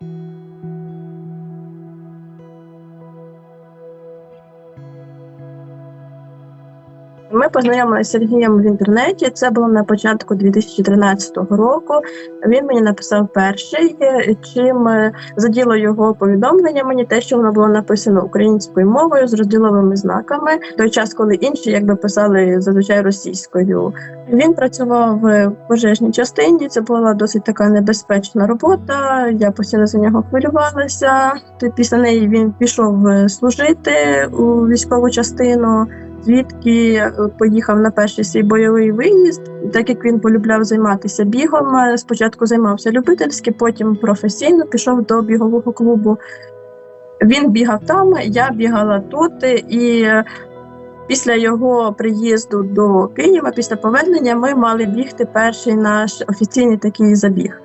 Thank you. Ми познайомилися з Сергієм в інтернеті. Це було на початку 2013 року. Він мені написав перший, чим е, заділо його повідомлення. Мені те, що воно було написано українською мовою з розділовими знаками. В той час, коли інші якби писали зазвичай російською. Він працював в пожежній частині. Це була досить така небезпечна робота. Я постійно за нього хвилювалася. Після неї він пішов е, служити у військову частину звідки е, поїхав на перший свій бойовий виїзд. Так як він полюбляв займатися бігом, е, спочатку займався любительськи, потім професійно пішов до бігового клубу. Він бігав там, я бігала тут, і е, після його приїзду до Києва, після повернення, ми мали бігти перший наш офіційний такий забіг.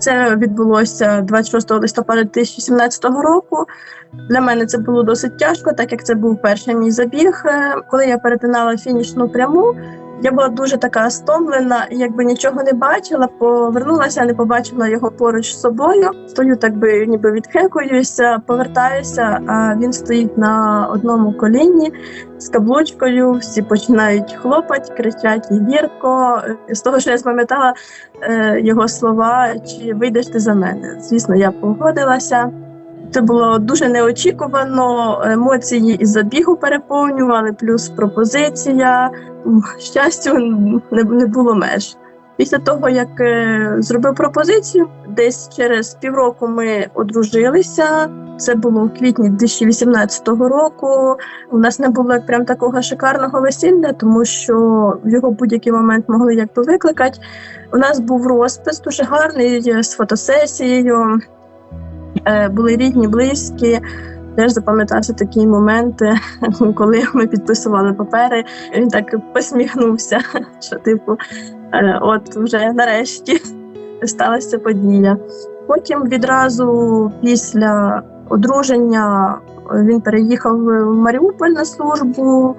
Це відбулося 26 листопада 2017 року. Для мене це було досить тяжко, так як це був перший мій забіг. Е, Коли я перетинала фінішну пряму, я була дуже така стомлена, якби нічого не бачила, повернулася, не побачила його поруч з собою. Стою, так би ніби відхекуюся, повертаюся. А він стоїть на одному коліні з каблучкою. Всі починають хлопати, кричать гірко. З того, що я запам'ятала е, його слова, чи вийдеш ти за мене? Звісно, я погодилася. Це було дуже неочікувано. Емоції із забігу переповнювали, плюс пропозиція. Щастю, не, було меж. Після того, як е, зробив пропозицію, десь через півроку ми одружилися. Це було в квітні 2018 року. У нас не було як прям такого шикарного весілля, тому що в його будь-який момент могли якби викликати. У нас був розпис дуже гарний е, з фотосесією. Е, були рідні, близькі. Теж запам'ятався такі моменти, коли ми підписували папери. Він так посміхнувся, що типу, е, от вже нарешті сталася подія. Потім відразу після одруження він переїхав в Маріуполь на службу.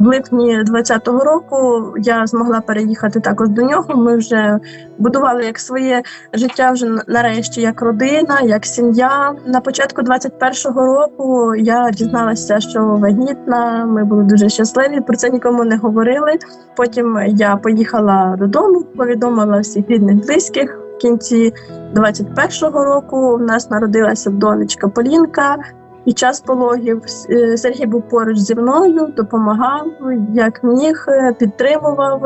В липні 20-го року я змогла переїхати також до нього. Ми вже будували як своє життя вже нарешті як родина, як сім'я. На початку 21-го року я дізналася, що вагітна. Ми були дуже щасливі. Про це нікому не говорили. Потім я поїхала додому, повідомила всіх рідних близьких. В кінці 21-го року в нас народилася донечка Полінка. Під час пологів е, Сергій був поруч зі мною, допомагав, як міг, е, підтримував,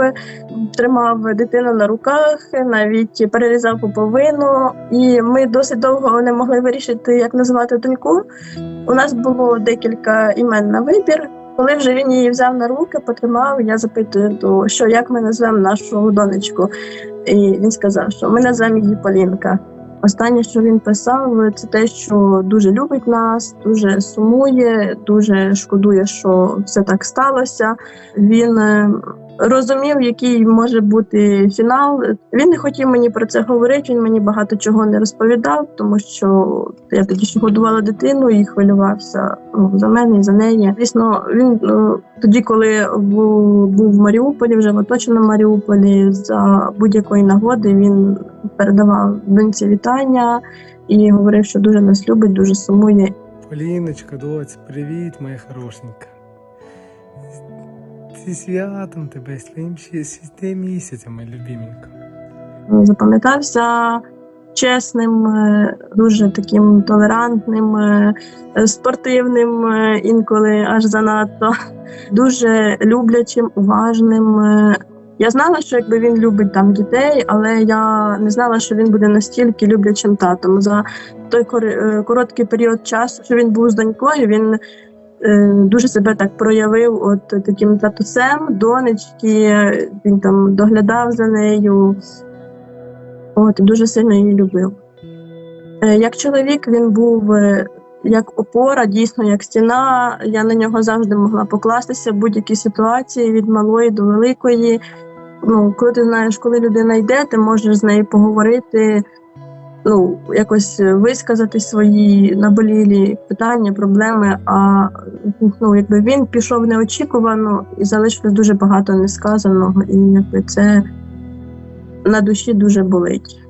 тримав дитину на руках, навіть перерізав пуповину. І ми досить довго не могли вирішити, як називати доньку. У нас було декілька імен на вибір. Коли вже він її взяв на руки, потримав, я запитую, то що як ми назвемо нашу донечку. І він сказав, що ми назвемо її Полінка. Останнє, що він писав, це те, що дуже любить нас, дуже сумує, дуже шкодує, що все так сталося. Він е, розумів, який може бути фінал. Він не хотів мені про це говорити. Він мені багато чого не розповідав, тому що я тоді ще годувала дитину і хвилювався ну, за мене і за неї. Звісно, він ну, тоді, коли був, був в Маріуполі, вже в оточеному Маріуполі, за будь-якої нагоди він передавав доньці вітання і говорив, що дуже нас любить, дуже сумує. Поліночка, доць, привіт, моя хорошенька. Зі святом тебе, з твоїм шістим місяцем, любименька. запам'ятався чесним, е, дуже таким толерантним, е, спортивним, е, інколи аж занадто, дуже люблячим, уважним. Я знала, що якби він любить там дітей, але я не знала, що він буде настільки люблячим татом. За той короткий період часу, що він був з донькою, він дуже себе так проявив, от таким татусем, донечки. Він там доглядав за нею. От, дуже сильно її любив. Е, Як чоловік він був е, як опора, дійсно як стіна. Я на нього завжди могла покластися в будь-якій ситуації від малої до великої. Ну, коли ти знаєш, коли людина йде, ти можеш з нею поговорити, ну, якось висказати свої наболілі питання, проблеми. А ну, якби він пішов неочікувано і залишилось дуже багато несказаного, і якби це на душі дуже болить.